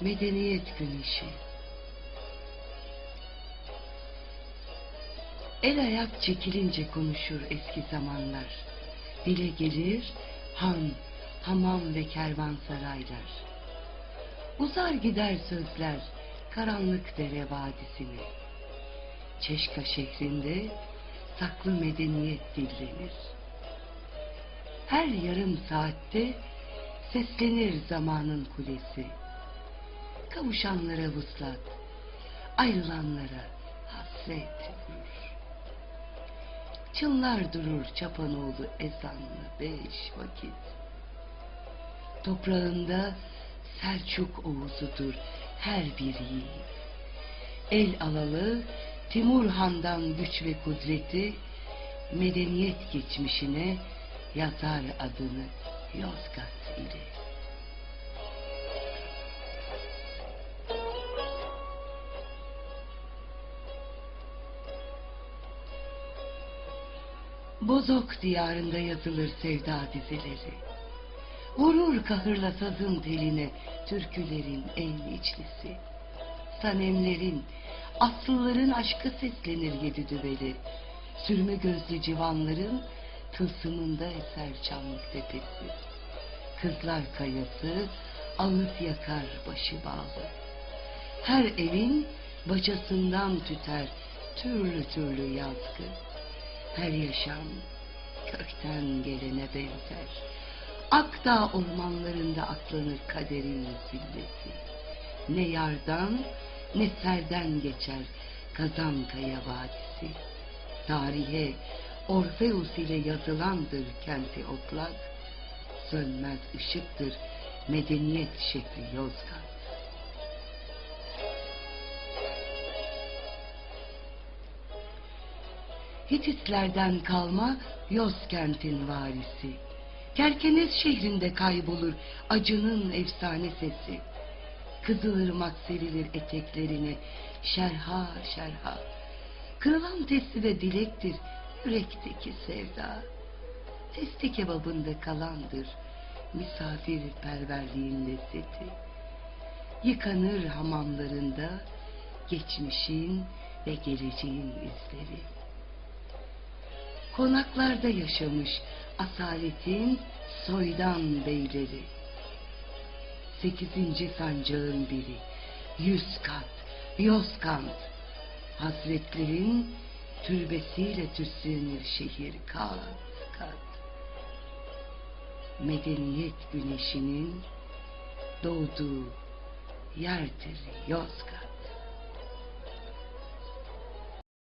Medeniyet güneşi. El ayak çekilince konuşur eski zamanlar. Dile gelir han, hamam ve kervansaraylar. Uzar gider sözler karanlık dere vadisine. Çeşka şehrinde saklı medeniyet dillenir. Her yarım saatte seslenir zamanın kulesi. Kavuşanlara vuslat, ayrılanlara hasret vurur. Çınlar durur çapanoğlu ezanlı beş vakit. Toprağında Selçuk Oğuz'udur her bir yiğit. El alalı Timur Han'dan güç ve kudreti, medeniyet geçmişine yazar adını Yozgat ile. Bozok diyarında yazılır sevda dizileri. Vurur kahırla sazın teline türkülerin en içlisi. Sanemlerin, aslıların aşkı seslenir yedi düveli. Sürme gözlü civanların tılsımında eser çamlık tepesi. Kızlar kayası ağıt yakar başı bağlı. Her evin bacasından tüter türlü türlü yazgı. Her yaşam kökten gelene benzer. Akdağ ormanlarında aklanır kaderin zilleti. Ne yardan ne serden geçer Kazankaya Vadisi. Tarihe Orfeus ile yazılandır kenti otlak. Sönmez ışıktır medeniyet şehri Yozgat. Hititlerden kalma Yozkent'in varisi. Kerkenes şehrinde kaybolur acının efsane sesi. Kızılırmak serilir eteklerine şerha şerha. Kırılan testi de dilektir yürekteki sevda. Testi kebabında kalandır misafir perverliğin lezzeti. Yıkanır hamamlarında geçmişin ve geleceğin izleri. Konaklarda yaşamış asaletin soydan beyleri. Sekizinci sancağın biri, yüz kat, Yozkant. Hazretlerin türbesiyle tüslenir şehir kat kat. Medeniyet güneşinin doğduğu yerdir Yozgat.